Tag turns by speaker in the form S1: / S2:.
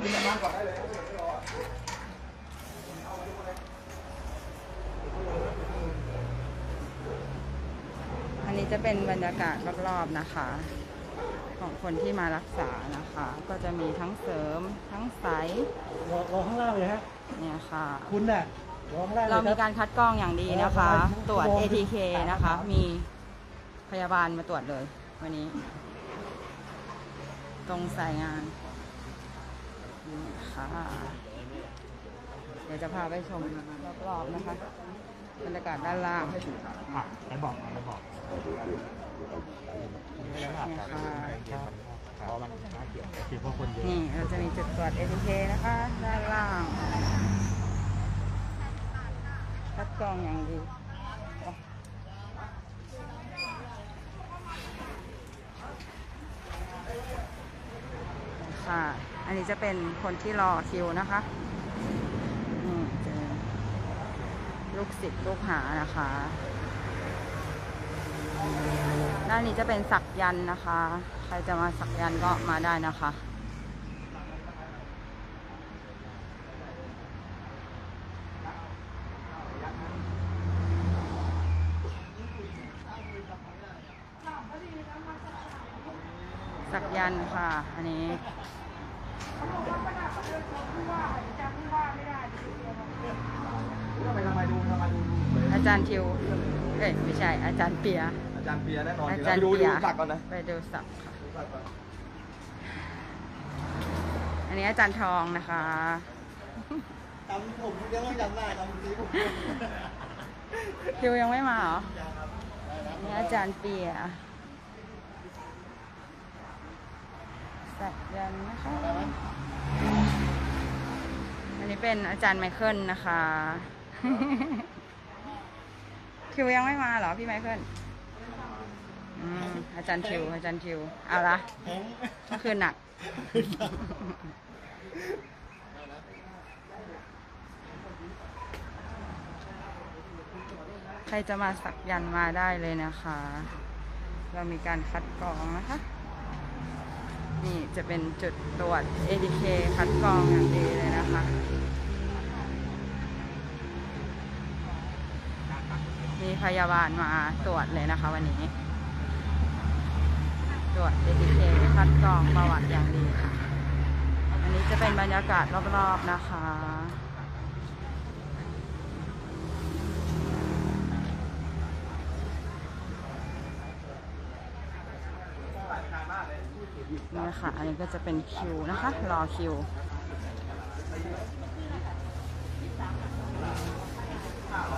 S1: อันนี้จะเป็นบรรยากาศรอบๆนะคะ ของคนที่มารักษานะคะ ก็จะมีทั้งเสริมทั้งใส
S2: รอรอข้างล่างเลยฮะ
S1: เนี่ยค่ะ
S2: คุณน่ะรอข้างล่างล
S1: เรา
S2: ยค
S1: มี
S2: บ
S1: การคัดกรองอย่างดีนะคะ
S2: เออ
S1: ตรวจ
S2: ชั่วโมง
S1: ATK นะคะ มีพยาบาลมาตรวจเลย วันนี้ ตรงสายงาน นี่ค่ะ เดี๋ยวจะพาไปชมรอบๆนะคะบรรยากาศด้านล่าง
S2: อะไหนบอกไหนบอกได้ถาม
S1: เนี่ค่ะ
S2: เพราะมันน่าเกี่ยวเกี่ยวเพราะคนเยอะ
S1: นี่เราจะมีจุดตรวจ ATK นะคะ ด้านล่างคัดกรองอย่างดีค่ะ อันนี้จะเป็นคนที่รอคิวนะคะนี่เจอลูกศิษย์ลูกหานะคะด้านนี้จะเป็นสักยันนะคะ ใครจะมาสักยันก็มาได้นะคะสักยันค่ะ อันนี้ อาจารย์ทิวเอ้ยไม่ใช่ อาจารย์เปีย
S3: อาจารย์เปียแน่นอน
S1: อา
S3: เดี๋ยว
S1: จาร
S3: เรา
S1: ย์
S3: ไปดู
S1: เปี
S3: ดู
S1: ย
S3: สักก่อนนะ
S1: ไปดูสักค่ะ
S3: ดูสักก่อน
S1: อันนี้อาจารย์ทองนะคะ
S2: จำผมยังไม่จำได้จำสีผม
S1: ทิวยังไม่มาเหรออันนี้อาจารย์เปีย สักยันต์นะคะ อันนี้เป็นอาจารย์ไมเคิลนะคะทิวยังไม่มาเหรอพี่ไมเคิลอืมอาจารย์ทิว อาจารย์ทิว เอาละ
S2: แข็ง
S1: เมื่อคืนหนัก ใครจะมาสักยันต์มาได้เลยนะคะ เรามีการคัดกรองนะคะ นี่จะเป็นจุดตรวจ ATK คัดกรองอย่างดีเลยนะคะมีพยาบาลมาตรวจเลยนะคะวันนี้ ตรวจ ATK คัดกรองประวัติอย่างดีค่ะ อันนี้จะเป็นบรรยากาศรอบๆนะคะ นี่ค่ะ อันนี้ก็จะเป็นคิวนะคะ รอคิว Thank.